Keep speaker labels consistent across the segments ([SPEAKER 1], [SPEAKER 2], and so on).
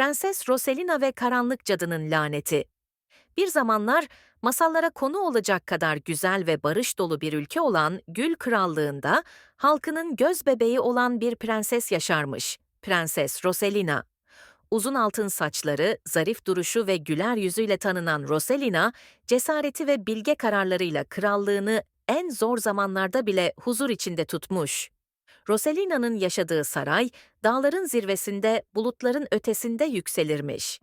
[SPEAKER 1] Prenses Rosalina ve Karanlık Cadının Laneti. Bir zamanlar masallara konu olacak kadar güzel ve barış dolu bir ülke olan Gül Krallığı'nda halkının göz bebeği olan bir prenses yaşarmış. Prenses Rosalina. Uzun altın saçları, zarif duruşu ve güler yüzüyle tanınan Rosalina, cesareti ve bilge kararlarıyla krallığını en zor zamanlarda bile huzur içinde tutmuş. Rosalina'nın yaşadığı saray, dağların zirvesinde, bulutların ötesinde yükselirmiş.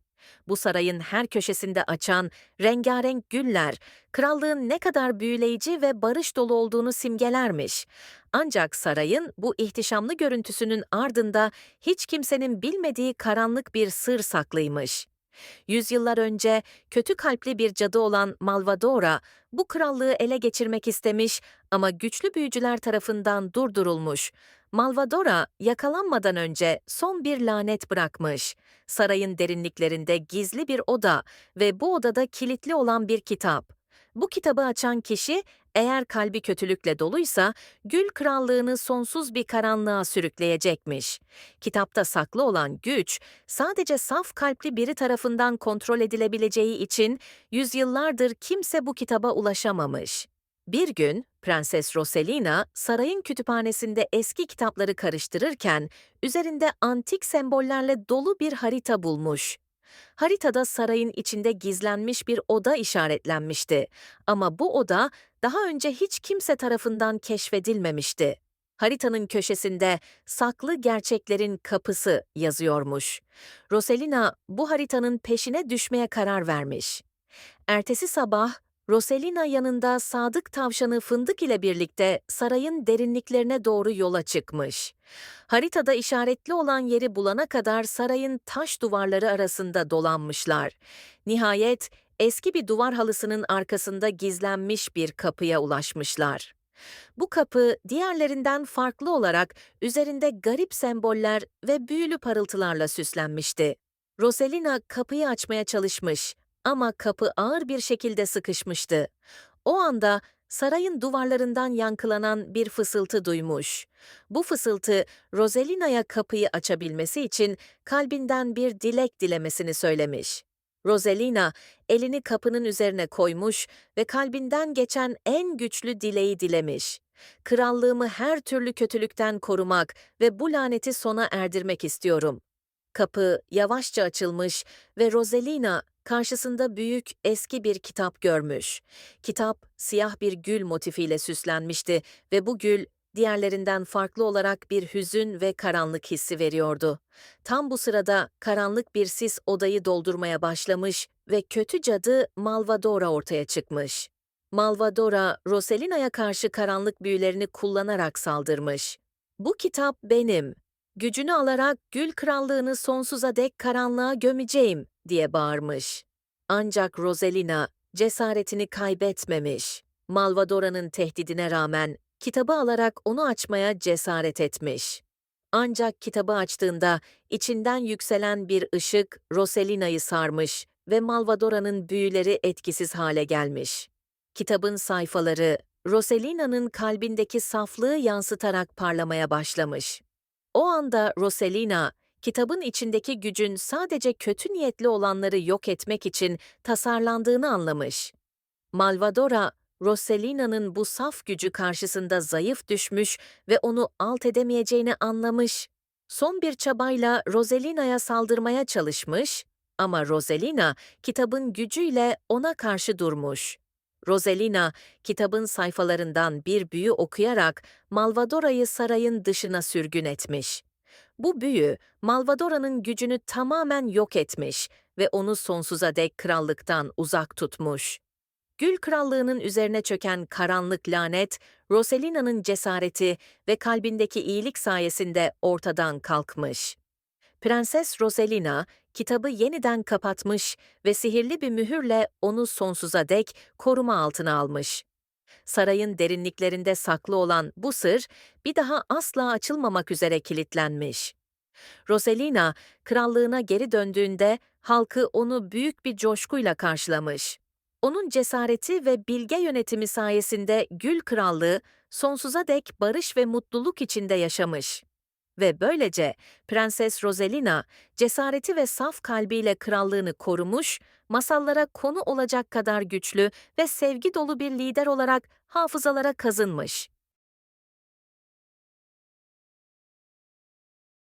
[SPEAKER 1] Bu sarayın her köşesinde açan rengarenk güller, krallığın ne kadar büyüleyici ve barış dolu olduğunu simgelermiş. Ancak sarayın bu ihtişamlı görüntüsünün ardında hiç kimsenin bilmediği karanlık bir sır saklıymış. Yüzyıllar önce kötü kalpli bir cadı olan Malvadora bu krallığı ele geçirmek istemiş ama güçlü büyücüler tarafından durdurulmuş. Malvadora yakalanmadan önce son bir lanet bırakmış. Sarayın derinliklerinde gizli bir oda ve bu odada kilitli olan bir kitap. Bu kitabı açan kişi eğer kalbi kötülükle doluysa Gül Krallığını sonsuz bir karanlığa sürükleyecekmiş. Kitapta saklı olan güç sadece saf kalpli biri tarafından kontrol edilebileceği için yüzyıllardır kimse bu kitaba ulaşamamış. Bir gün Prenses Rosalina sarayın kütüphanesinde eski kitapları karıştırırken üzerinde antik sembollerle dolu bir harita bulmuş. Haritada sarayın içinde gizlenmiş bir oda işaretlenmişti ama bu oda daha önce hiç kimse tarafından keşfedilmemişti. Haritanın köşesinde saklı gerçeklerin kapısı yazıyormuş. Rosalina bu haritanın peşine düşmeye karar vermiş. Ertesi sabah Rosalina yanında sadık tavşanı Fındık ile birlikte sarayın derinliklerine doğru yola çıkmış. Haritada işaretli olan yeri bulana kadar sarayın taş duvarları arasında dolanmışlar. Nihayet eski bir duvar halısının arkasında gizlenmiş bir kapıya ulaşmışlar. Bu kapı diğerlerinden farklı olarak üzerinde garip semboller ve büyülü parıltılarla süslenmişti. Rosalina kapıyı açmaya çalışmış ama kapı ağır bir şekilde sıkışmıştı. O anda sarayın duvarlarından yankılanan bir fısıltı duymuş. Bu fısıltı Rosalina'ya kapıyı açabilmesi için kalbinden bir dilek dilemesini söylemiş. Rosalina elini kapının üzerine koymuş ve kalbinden geçen en güçlü dileği dilemiş. Krallığımı her türlü kötülükten korumak ve bu laneti sona erdirmek istiyorum. Kapı yavaşça açılmış ve Rosalina karşısında büyük eski bir kitap görmüş. Kitap siyah bir gül motifiyle süslenmişti ve bu gül diğerlerinden farklı olarak bir hüzün ve karanlık hissi veriyordu. Tam bu sırada karanlık bir sis odayı doldurmaya başlamış ve kötü cadı Malvadora ortaya çıkmış. Malvadora, Rosalina'ya karşı karanlık büyülerini kullanarak saldırmış. Bu kitap benim. Gücünü alarak Gül Krallığını sonsuza dek karanlığa gömeceğim diye bağırmış. Ancak Rosalina cesaretini kaybetmemiş. Malvadora'nın tehdidine rağmen kitabı alarak onu açmaya cesaret etmiş. Ancak kitabı açtığında içinden yükselen bir ışık Rosalina'yı sarmış ve Malvadora'nın büyüleri etkisiz hale gelmiş. Kitabın sayfaları Rosalina'nın kalbindeki saflığı yansıtarak parlamaya başlamış. O anda Rosalina, kitabın içindeki gücün sadece kötü niyetli olanları yok etmek için tasarlandığını anlamış. Malvadora, Rosalina'nın bu saf gücü karşısında zayıf düşmüş ve onu alt edemeyeceğini anlamış. Son bir çabayla Rosalina'ya saldırmaya çalışmış ama Rosalina kitabın gücüyle ona karşı durmuş. Rosalina kitabın sayfalarından bir büyü okuyarak Malvadora'yı sarayın dışına sürgün etmiş. Bu büyü Malvadora'nın gücünü tamamen yok etmiş ve onu sonsuza dek krallıktan uzak tutmuş. Gül Krallığı'nın üzerine çöken karanlık lanet, Rosalina'nın cesareti ve kalbindeki iyilik sayesinde ortadan kalkmış. Prenses Rosalina kitabı yeniden kapatmış ve sihirli bir mühürle onu sonsuza dek koruma altına almış. Sarayın derinliklerinde saklı olan bu sır bir daha asla açılmamak üzere kilitlenmiş. Rosalina krallığına geri döndüğünde halkı onu büyük bir coşkuyla karşılamış. Onun cesareti ve bilge yönetimi sayesinde Gül Krallığı sonsuza dek barış ve mutluluk içinde yaşamış. Ve böylece Prenses Rosalina cesareti ve saf kalbiyle krallığını korumuş, masallara konu olacak kadar güçlü ve sevgi dolu bir lider olarak hafızalara kazınmış.